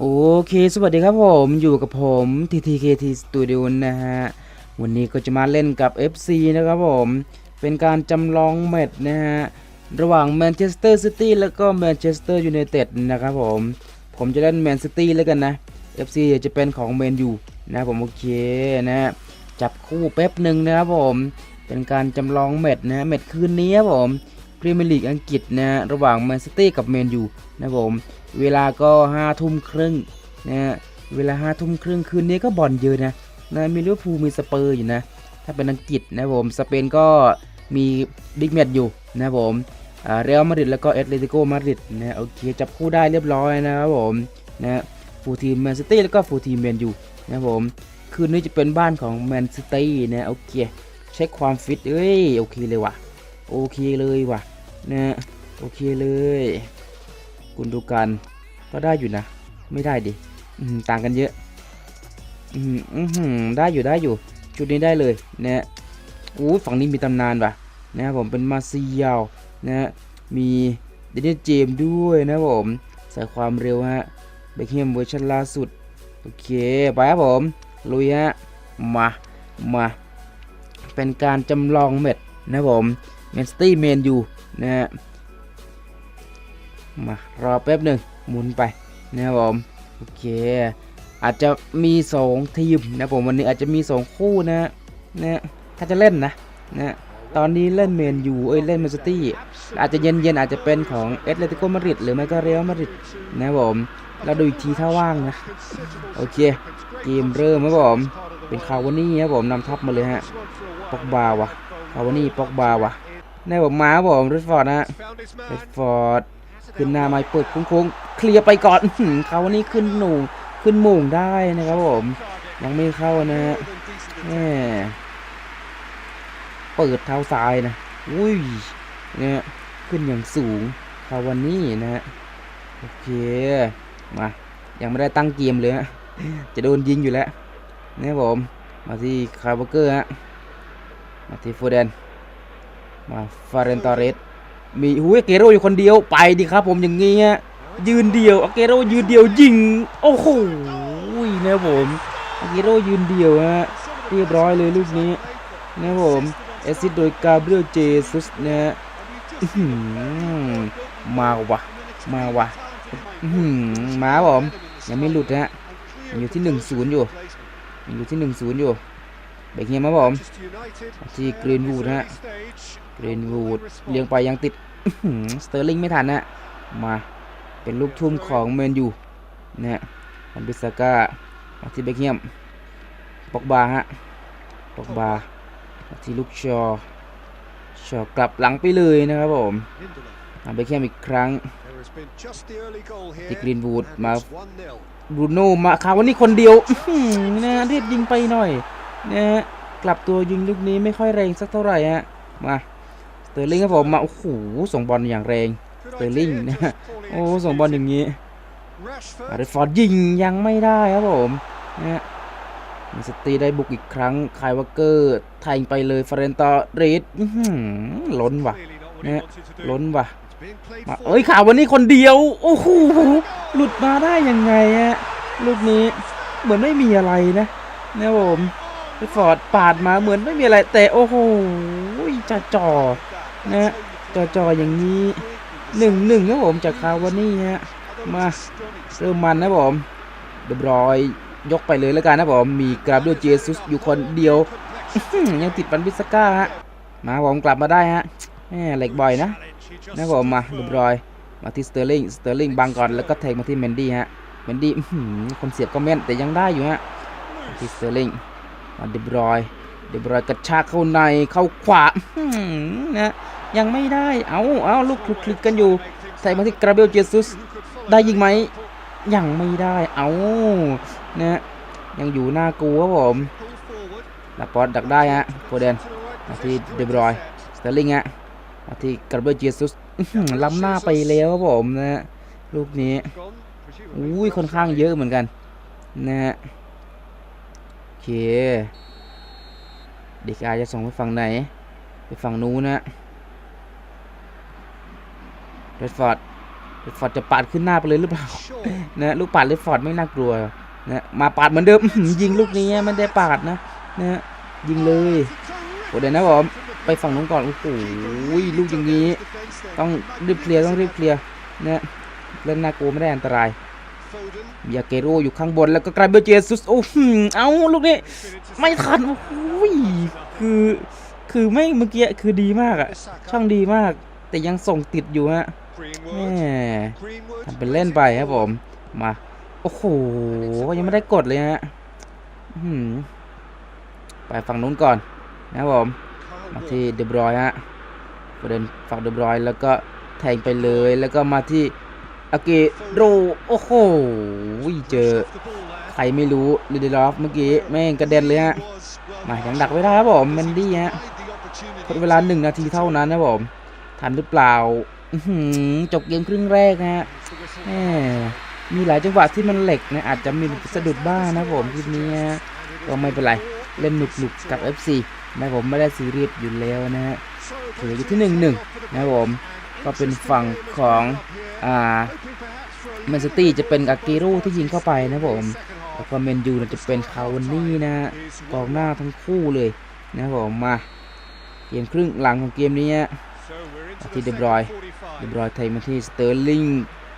โอเค สวัสดีครับผมอยู่กับผม TTKT Studio นะฮะ วันนี้ก็จะมาเล่นกับ FC นะครับผม เป็นการจำลองแมตช์นะฮะ ระหว่างแมนเชสเตอร์ซิตี้แล้วก็แมนเชสเตอร์ยูไนเต็ดนะครับผม ผมจะเล่นแมนซิตี้แล้วกันนะ FC จะเป็นของแมนยูนะผมโอเคนะฮะจับคู่แป๊บหนึ่งนะครับผม เป็นการจำลองแมตช์นะแมตช์คืนนี้ครับผมพรีเมียร์ลีกอังกฤษนะฮะระหว่างแมนซิตี้กับแมนยูนะครับผม เวลาก็ห้าทุ่มครึ่งนะฮะเวลาห้าทุ่มครึ่งคืนนี้ก็บอลเยอะนะนะมีลิเวอร์พูลมีสเปอร์อยู่นะ ถ้าเป็นอังกฤษนะผมสเปนก็มีบิ๊กแมตช์อยู่นะผมอ่าเรอัลมาดริดแล้วก็เอตเลติโกมาดริดนะโอเคจับคู่ได้เรียบร้อยนะครับผมนะฟูทีมแมนซิตี้แล้วก็ฟูทีมแมนยูนะผมคืนนี้จะเป็นบ้านของแมนซิตี้นะโอเคเช็คความฟิตเอ้ยโอเคเลยว่ะโอเคเลยว่ะนะโอเคเลย คุณดูกันก็ได้อยู่นะ ไม่ได้ดิต่างกันเยอะอืมได้อยู่ได้อยู่ชุดนี้ได้เลยนะอู้ฝั่งนี้มีตำนานป่ะนะครับผมเป็นมาซิยาวนะฮะมีเดนนิสเจมด้วยนะผมใส่ความเร็วฮะเบคแฮมเวอร์ชันล่าสุด โอเค ไปครับผมลุยฮะ มามา เป็นการจำลองเม็ดนะผมแมนสตี้เมนยูนะฮะ มารอแป๊บหนึ่งหมุนไปนะครับผมโอเค อาจจะมีสองทีมนะผมวันนี้อาจจะมีสองคู่นะนะถ้าจะเล่นนะนะตอนนี้เล่นเมนยูเอ้ยเล่นแมนซิตี้อาจจะเย็นๆอาจจะเป็นของเอตเลติโกมาริดหรือไม่ก็เรอัลมาริดนะครับผมเราดูอีกทีถ้าว่างนะ โอเค เกมเริ่มครับผม เป็นคาวานี่ครับผมนำทัพมาเลยฮะปอกบาวะคาวานี่ปอกบาวะนี่ผมมาครับผมริฟฟอร์ดนะฮะริฟฟอร์ด ขึ้นหน้าไม้เปิดโค้งๆเคลียร์ไปก่อนเขาวันนี้ขึ้นหนูขึ้นโมงได้นะครับผมยังไม่เข้านะฮะแหม่เปิดเท้าซ้ายนะอุ้ยเนี่ยขึ้นอย่างสูงคาวันนี้นะฮะโอเคมายังไม่ได้ตั้งเกมเลยฮะจะโดนยิงอยู่แล้วนะครับผมมาที่คาร์บเกอร์ฮะมาที่ฟูเดนมาฟาเรนตอเรส มีหูยเกโรอยู่คนเดียวไปดิครับ ผมอย่างงี้ฮะยืนเดียวอาเกโรยืนเดียวยิงโอ้โหนะผมอาเกโรยืนเดียวฮะเรียบร้อยเลยลูกนี้นะผมแอสซิดโดยกาเบรียลเจซุสนะฮะมาวะมาวะอื้อหือมาผมยังไม่หลุดฮะอยู่ที่หนึ่งศูนย์อยู่ อยู่ที่หนึ่งศูนย์อยู่ เบรกเฮียมครับผมที่กรีนวูดฮะเรนวูดเลี้ยงไปยังติดสเตอร์ลิงไม่ทันนะมาเป็นลูกทุ่มของเมนยูนะฮะอันบิสก้ามาที่เบคเฮียมปอกบาฮะปอกบามาที่ลูกชอชอกลับหลังไปเลยนะครับผมมาเบคเฮียมอีกครั้งที่กรีนวูดมาบรูโน่มาคาวานี่คนเดียวอื้อหือนะรีบยิงไปหน่อย นะฮะกลับตัวยิงลูกนี้ไม่ค่อยแรงสักเท่าไหร่ฮะมาสเตอร์ลิงครับผมมาโอ้โหส่งบอลอย่างแรงสเตอร์ลิงนะฮะโอ้ส่งบอลอย่างนี้อาริริฟฟอร์ดยิงยังไม่ได้ครับผมนะฮะมสตีได้บุกอีกครั้งคายวอเกอร์แทงไปเลยฟาเรนตอรสอื้อหือล้นว่ะเนี่ยล้นว่ะมาเอ้ยข่าววันนี้คนเดียว โอ้โหหลุดมาได้ยังไงฮะลูกนี้เหมือนไม่มีอะไรนะนะผม ฟอร์ดปาดมาเหมือนไม่มีอะไร แต่โอ้โหจะจ่อนะฮะจ่อจ่ออย่างนี้หนึ่งหนึ่งครับผมจากคาวานี่ฮะมาเริ่มมันนะผมเรียบร้อยยกไปเลยแล้วกันนะผมมีกราบเดียเจซุสอยู่คนเดียวยังติดบันบิสก้าฮะมาผมกลับมาได้ฮะแหมเหล็กบ่อยนะนะผมมาเรียบร้อยมาที่สเตอร์ลิงสเตอร์ลิงบังก่อนแล้วก็แทงมาที่เมนดี้ฮะเมนดี้คนเสียบก็แม่นแต่ยังได้อยู่ฮะที่สเตอร์ลิง เรียบรอยเรียบรอยกระชากเข้าในเข้าขวาหือนะยังไม่ได้เอาเอาลูกคลุกๆกันอยู่ ใส่มาที่กราเบลเจซุสได้ยิงไหมยังไม่ได้เอานะยังอยู่หน้ากูครับผมลักปอดดักได้ฮะโฟเดนมาที่เดบรอยสเตอร์ลิงฮะมาที่กราเบลเจซุสล้ำหน้าไปแล้วครับผมนะลูกนี้อุ้ยค่อนข้างเยอะเหมือนกันนะฮะ เคเด็กอาจจะส่งไปฝั่งไหน ไปฝั่งนู้นนะเรดฟอร์ดเรดฟอร์ดจะปาดขึ้นหน้าไปเลยหรือเปล่านะลูกปาดเลฟฟอร์ดไม่น่ากลัวนะมาปาดเหมือนเดิมยิงลูกนี้มันได้ปาดนะนะยิงเลยโอ้เดี๋ยวนะผมไปฝั่งนู้นก่อนโอ้โหลูกอย่างนี้ ต้องรีบเคลียร์ต้องรีบเคลียร์นะเล่นน่ากลัวไม่ได้อันตราย ยาเกโรอยู่ข้างบนแล้วก็กลายเป็นเจสุสโอ้โหเอ้าลูกนี้ไม่ทันโอ้โหคือคือไม่เมื่อกี้คือดีมากอะช่างดีมาก แต่ยังส่งติดอยู่ฮะแหมทำเป็นเล่นไปครับผมมาโอ้โหยังไม่ได้กดเลยฮะหือไปฝั่งนู้นก่อนนะครับผมมาที่เดบรอยฮะประเด็นฝั่งเดบรอยแล้วก็แทงไปเลยแล้วก็มาที่ อากิโรโอ้โหเจอใครไม่รู้ลิเดลอฟเมื่อกี้แม่งกระเด็นเลยฮะมายังดักไม่ได้ครับผมแมนดี้ฮะทดเวลาหนึ่งนาทีเท่านั้นนะผมทันหรือเปล่าจบเกมครึ่งแรกฮะมีหลายจังหวะที่มันเหล็กนะอาจจะมีสะดุดบ้างนะผมคลิปนี้ก็ไม่เป็นไรเล่นหนุกๆกับ FC นะผมไม่ได้ซีเรียสอยู่แล้วนะฮะถืออยู่ที่หนึ่งหนึ่งนะครับผมก็เป็นฝั่งของ แมนซิตี้จะเป็นอากิร่ที่ยิงเข้าไปนะผมแล้วก็เมนยูจะเป็นคาวานี่นะกองหน้าทั้งคู่เลยนะผมมาเกมครึ่งหลังของเกมนี้ฮะที่เดบรอยเดบรอยไทยมาที่สเตอร์ลิง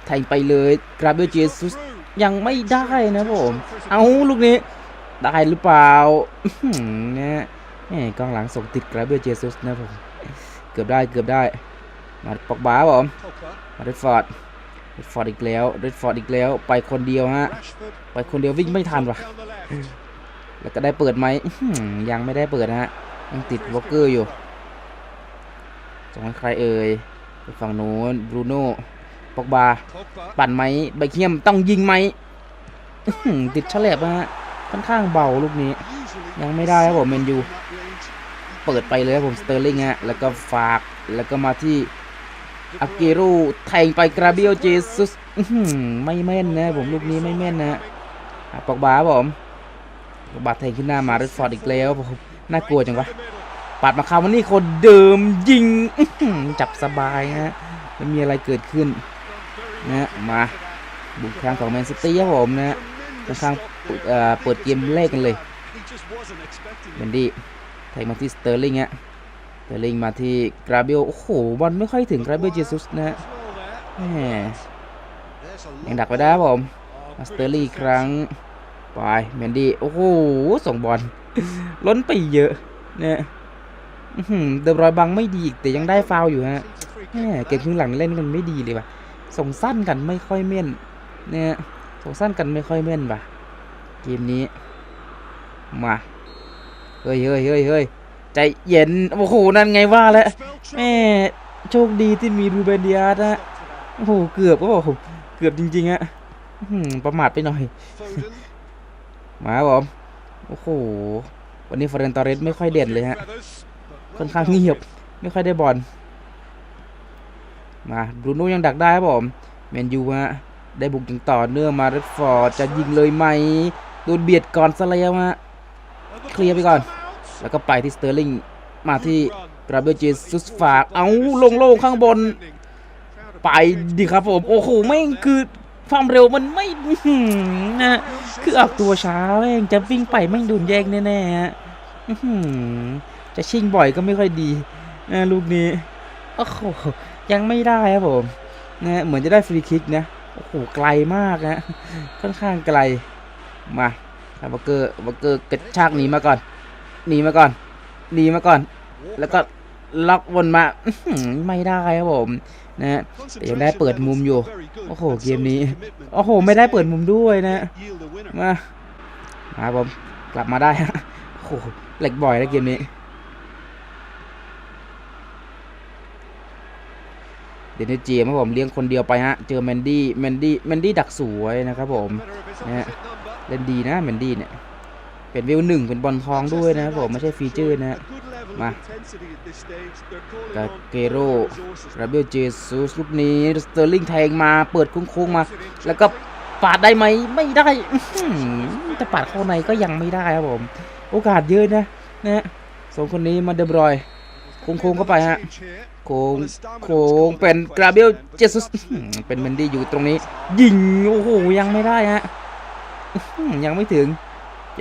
ไทยไปเลยกราเบลเจซุสยังไม่ได้นะผม เอาลูกนี้ได้หรือเปล่าอื้อหือนะฮะแหม่กองหลังส่งติดกราเบลเจซุสนะผม เกือบได้เกือบได้ มาปอกบาครับผมมาเรดฟอร์ดเรดฟอร์ดอีกแล้วเรดฟอร์ดอีกแล้ว ไปคนเดียวฮะ ไปคนเดียววิ่งไม่ทันว่ะ แล้วก็ได้เปิดไหมอื้อหือยังไม่ได้เปิดนะฮะ ยังติดวอลเกอร์อยู่ส่งให้ใครเอ่ยไปฝั่งโน้นบรูโน่ปอกบา ปั่นไหมใบเคียมต้องยิงไหมอื้อหือติดเฉลบนะฮะ ค่อนข้างเบาลูกนี้ ยังไม่ได้ครับผมเมนยู เปิดไปเลยครับผมสเตอร์ลิงฮะ แล้วก็ฝาก แล้วก็มาที่ อาเกโร่แทงไปกราเบียลเจซุสไม่แม่นนะผมลูกนี้ไม่แม่นนะปอกบาผมปอกบาแทงขึ้นหน้ามาเรดฟอร์ดอีกแล้วผมน่ากลัวจังวะปัดมาคาวันนี้คนเดิมยิงจับสบายฮะไม่มีอะไรเกิดขึ้นนะมาบุกครั้งของแมนซิตี้ครับผมนะค่อนข้างเปิดเกมแรกกันเลยเบนดี้แทงมาที่สเตอร์ลิงฮะ เตอร์ลิงมาที่กราเบลโอ้โหบอลไม่ค่อยถึงกราเบลเจซุสนะฮะแหมยังดักไปได้ครับผมมาสเตอร์ลิงอีกครั้งไปแมนดี้โอ้โหส่งบอลล้นไปเยอะเนี่ยอื้อหือเดบรอยบังไม่ดีอีกแต่ยังได้ฟาวอยู่ฮะแหมเกมครึ่งหลังเล่นกันไม่ดีเลยว่ะส่งสั้นกันไม่ค่อยเม่นเนี่ยส่งสั้นกันไม่ค่อยเม่นว่ะเกมนี้มาเฮ้ยเฮ้ยเฮ้ยเฮ้ย ใจเย็น โอ้โห นั่นไงว่าแล้วแม่โชคดีที่มีรูเบนเดียสนะโอ้โห เกือบก็บอกเกือบจริงๆอะอื้อหือประมาทไปหน่อย มาบผมโอ้โห วันนี้ฟอร์เรนตอเรสไม่ค่อยเด่นเลยฮะ ค่อนข้างเงียบ ไม่ค่อยได้บอล มาบรูโน่ยังดักได้ครับผม แมนยูฮะ ได้บุกอย่างต่อเนื่องมาเรดฟอร์ดจะยิงเลยไหม โดนเบียดก่อนซะแล้วฮะ เคลียร์ไปก่อน แล้วก็ไปที่สเตอร์ลิงมาที่กราเบลเจซุสฝากเอาลงโลงข้างบน ไปดิครับผม โอ้โหแม่คือความเร็วมันไม่นะคือออกตัวช้าแม่งจะวิ่งไปแม่งโดนแย่งแน่ๆฮะจะชิงบ่อยก็ไม่ค่อยดีนะลูกนี้โอ้โหยังไม่ได้ครับผมนะเหมือนจะได้ฟรีคิกนะโอ้โหไกลมากนะค่อนข้างไกลมาบักเกอร์บักเกอร์กระชากหนีมาก่อน หนีมาก่อนหนีมาก่อน แล้วก็ล็อกวนมาไม่ได้ครับผมนะฮะแต่ยังได้เปิดมุมอยู่ โอ้โห เกมนี้ โอ้โห ไม่ได้เปิดมุมด้วยนะ มา มาผม กลับมาได้โอ้โห เหล็กบ่อยนะเกมนี้ เดนเนจีครับผมเลี้ยงคนเดียวไปฮะ เจอแมนดี้ แมนดี้ แมนดี้ดักสวยนะครับผมนะเล่นดีนะแมนดี้เนี่ย เป็นวิวหนึ่งเป็นบอลทองด้วยนะครับผมไม่ใช่ฟีเจอร์นะฮะมากาเกโร่ราเบลเจซูสลูกนี้สเตอร์ลิงแทงมาเปิดโค้งๆมา แล้วก็ปาดได้ไหมไม่ได้อื้อหือแต่ปาดเข้าในก็ยังไม่ได้ครับผม โอกาสเยอะนะนะฮะสองคนนี้มาเดบรอยโค้งโค้งเข้าไปฮะโค้งโค้งเป็นกราเบลเจสุสอื้อหือเป็นเมนดี้อยู่ตรงนี้ ยิงโอ้โหยังไม่ได้ฮะอื้อหือยังไม่ถึง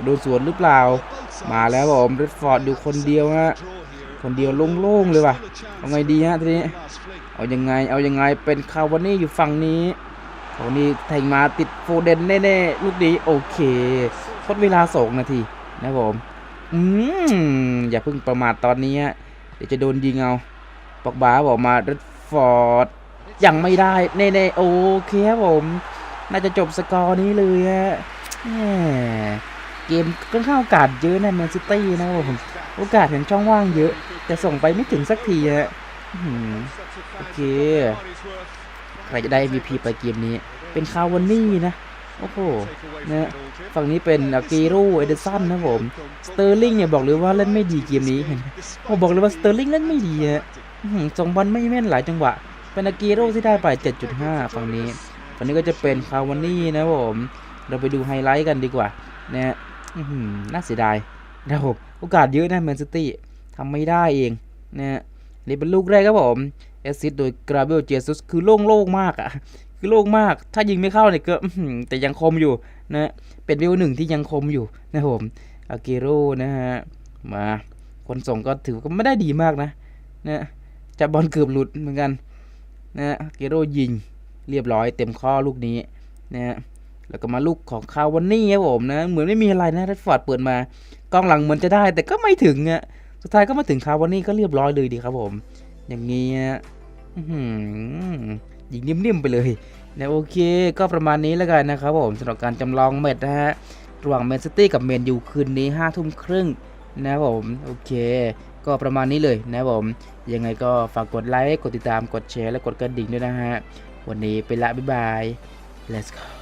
จะโดนสวนหรือเปล่า มาแล้วผมเรดฟอร์ดอยู่คนเดียวฮะคนเดียวโล่งๆเลยว่ะเอาไงดีฮะทีนี้เอายังไงเอายังไงเป็นคาวานี่อยู่ฝั่งนี้คาวานี่แทงมาติดโฟเดนแน่ๆลูกนี้โอเคทดเวลาสองนาทีนะครับผมอืมอย่าเพิ่งประมาทตอนนี้ฮะเดี๋ยวจะโดนยิงเอาปอกบาบอกมาเรดฟอร์ดยังไม่ได้แน่ๆโอเคครับผม น่าจะจบสกอร์นี้เลยฮะ เกมค่อนข้าโอกาสเยอะในแมนซิตี้นะครับผมโอกาสเห็นช่องว่างเยอะ แต่ส่งไปไม่ถึงสักทีฮะโอเคใครจะได้ MVP ไปเกมนี้ เป็นคาวานี่นะ โอ้โหนะฝั่งนี้เป็นอากิโร่เอเดสันนะผมสเตอร์ลิงเนี่ยบอกเลยว่าเล่นไม่ดีเกมนี้เห็นไหมผมบอกเลยว่าสเตอร์ลิงเล่นไม่ดีฮะส่งบอลไม่แม่นหลายจังหวะ เป็นอากิโร่ที่ได้ไป 7.5 ฝั่งนี้ ฝั่งนี้ก็จะเป็นคาวานี่นะผม เราไปดูไฮไลท์กันดีกว่านะ น่าเสียดายนะครับโอกาสเยอะนะแมนซิตี้ทำไม่ได้เองนะฮะนี่เป็นลูกแรกครับผมแอสซิสโดยกราเบลเจสุสคือโล่งๆมากอะคือโล่งมาก ถ้ายิงไม่เข้าเนี่ยก็อื้อหือแต่ยังคมอยู่นะเป็นวิวหนึ่งที่ยังคมอยู่นะครับผมอากิโร่นะฮะมาคนส่งก็ถือก็ไม่ได้ดีมากนะนะจับบอลเกือบหลุดเหมือนกันนะฮะอากิโร่ยิงเรียบร้อยเต็มข้อลูกนี้นะฮะ แล้วก็มาลูกของคาวานี่ครับผมนะ เหมือนไม่มีอะไรนะเรดฟอร์ดเปิดมากองหลังเหมือนจะได้ แต่ก็ไม่ถึงอะสุดท้ายก็มาถึงคาวานี่ก็เรียบร้อยเลยดีครับผม อย่างงี้อะอื้อหือยิงนิ่มๆไปเลยนะโอเค ก็ประมาณนี้แล้วกันนะครับผมสำหรับการจำลองแมตนะฮะระหว่างแมนซิตี้กับแมนยูคืนนี้ห้าทุ่มครึ่งนะครับผมโอเคก็ประมาณนี้เลยนะครับผม ยังไงก็ฝากกดไลค์ กดติดตาม กดแชร์ และกดกระดิ่งด้วยนะฮะ วันนี้ไปละ บ๊ายบาย let's go